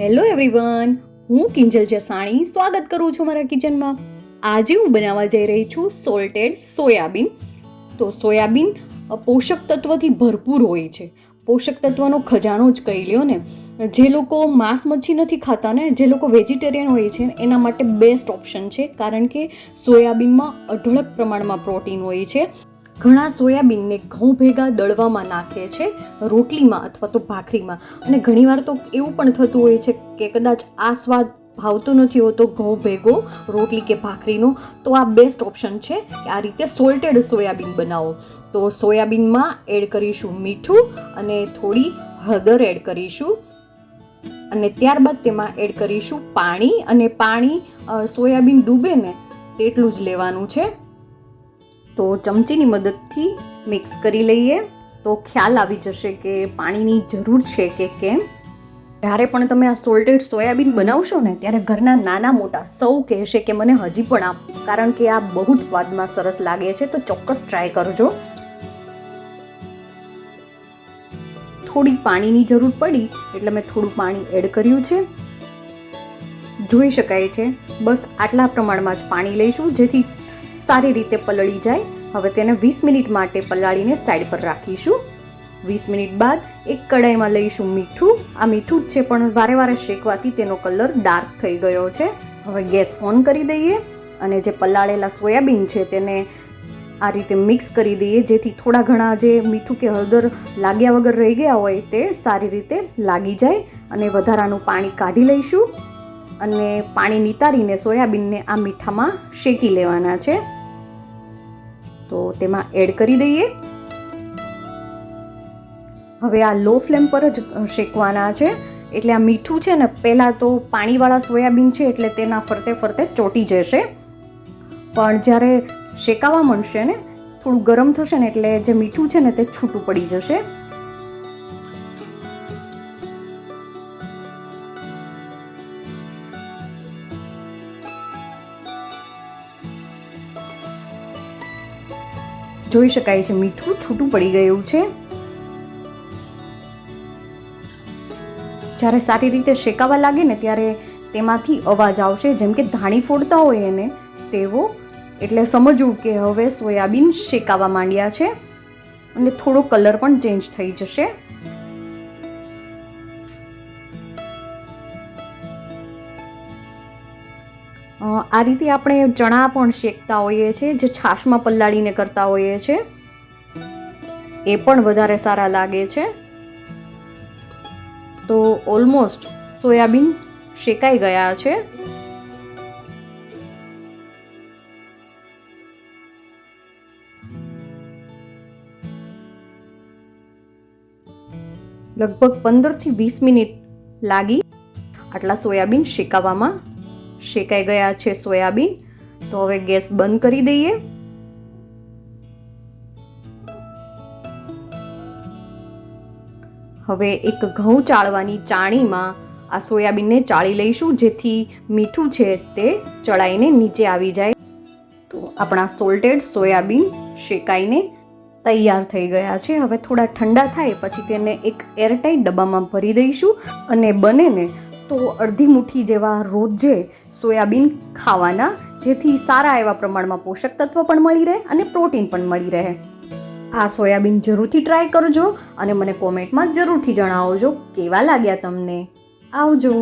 Hello everyone, હું કિંજલ જસાણી સ્વાગત કરું છું મારા કિચનમાં. આજે હું બનાવવા જઈ રહી છું સોલ્ટેડ સોયાબીન. તો સોયાબીન પોષક તત્વથી ભરપૂર હોય છે. પોષક તત્વનો ખજાનો જ કહી લ્યો ને. જે લોકો માંસ મચ્છી નથી ખાતા ને, જે લોકો વેજીટેરિયન હોય છે, એના માટે બેસ્ટ ઓપ્શન છે. કારણ કે સોયાબીનમાં અઢળક પ્રમાણમાં પ્રોટીન હોય છે. ઘણા સોયાબીનને ઘઉં ભેગા દળવામાં નાખે છે, રોટલીમાં અથવા તો ભાખરીમાં. અને ઘણીવાર તો એવું પણ થતું હોય છે કે કદાચ આ સ્વાદ ભાવતો નથી હોતો ઘઉં ભેગો, રોટલી કે ભાખરીનો, તો આ બેસ્ટ ઓપ્શન છે કે આ રીતે સોલ્ટેડ સોયાબીન બનાવો. તો સોયાબીનમાં એડ કરીશું મીઠું અને થોડી હળદર એડ કરીશું. અને ત્યારબાદ તેમાં એડ કરીશું પાણી અને પાણી સોયાબીન ડૂબે ને, તેટલું જ લેવાનું છે. તો ચમચીની મદદથી મિક્સ કરી લઈએ. તો ખ્યાલ આવી જશે કે પાણીની જરૂર છે કે કેમ. જ્યારે પણ તમે આ સોલ્ટેડ સોયાબીન બનાવશો ને, ત્યારે ઘરના નાના મોટા સૌ કહેશે કે મને હજી પણ આપ કારણ કે આ બહુ જ સ્વાદમાં સરસ લાગે છે. તો ચોક્કસ ટ્રાય કરજો. થોડી પાણીની જરૂર પડી, એટલે મેં થોડું પાણી એડ કર્યું છે. જોઈ શકાય છે. બસ આટલા પ્રમાણમાં જ પાણી લઈશું, જેથી સારી રીતે પલળી જાય. હવે તેને વીસ મિનિટ માટે પલાળીને સાઈડ પર રાખીશું. વીસ મિનિટ બાદ એક કડાઈમાં લઈશું મીઠું. આ મીઠું જ છે, પણ વારે વારે શેકવાથી તેનો કલર ડાર્ક થઈ ગયો છે. હવે ગેસ ઓન કરી દઈએ અને જે પલાળેલા સોયાબીન છે તેને આ રીતે મિક્સ કરી દઈએ, જેથી થોડા ઘણા જે મીઠું કે હળદર લાગ્યા વગર રહી ગયા હોય તે સારી રીતે લાગી જાય અને વધારાનું પાણી કાઢી લઈશું. અને પાણી નિતારીને સોયાબીનને આ મીઠામાં શેકી લેવાના છે. તો તેમાં એડ કરી દઈએ. હવે આ લો ફ્લેમ પર જ શેકવાના છે. એટલે આ મીઠું છે ને, પહેલાં તો પાણીવાળા સોયાબીન છે એટલે તેના ફરતે ફરતે ચોટી જશે. પણ જ્યારે શેકાવા મળશે ને, થોડું ગરમ થશે ને એટલે જે મીઠું છે ને તે છૂટું પડી જશે. જોઈ શકાય છે. મીઠું છૂટું પડી ગયું છે. જ્યારે સારી રીતે શેકાવા લાગે ને ત્યારે તેમાંથી અવાજ આવશે. જેમ કે ધાણી ફોડતા હોય એને તેવો. એટલે સમજવું કે હવે સોયાબીન શેકાવા માંડ્યા છે. અને થોડો કલર પણ ચેન્જ થઈ જશે. આ રીતે આપણે ચણા પણ શેકતા હોઈએ છીએ, જે છાશમાં પલાળીને કરતા હોઈએ છીએ. એ પણ વધારે સારા લાગે છે. તો ઓલમોસ્ટ સોયાબીન શેકાઈ ગયા છે. લગભગ પંદરથી વીસ મિનિટ લાગી આટલા સોયાબીન શેકાવામાં. શેકાઈ ગયા છે સોયાબીન? તો હવે ગેસ બંધ કરી દઈએ. હવે એક ઘઉં ચાળવાની ચાણીમાં આ સોયાબીનને ચાળી લઈશું, જેથી મીઠું છે તે ચડાઈને નીચે આવી જાય. તો આપણા સોલ્ટેડ સોયાબીન શેકાઈને તૈયાર થઈ ગયા છે. હવે થોડા ઠંડા થાય, પછી તેને એક એરટાઈટ ડબ્બામાં ભરી દઈશું અને બને ને તો અડધી મુઠ્ઠી જેવા રોજે સોયાબીન ખાવાના, જેથી સારા એવા પ્રમાણમાં પોષક તત્વ પણ મળી રહે અને પ્રોટીન પણ મળી રહે. આ સોયાબીન જરૂરથી ટ્રાય કરજો અને મને કોમેન્ટમાં જરૂરથી જણાવજો કેવા લાગ્યા તમને. આવજો.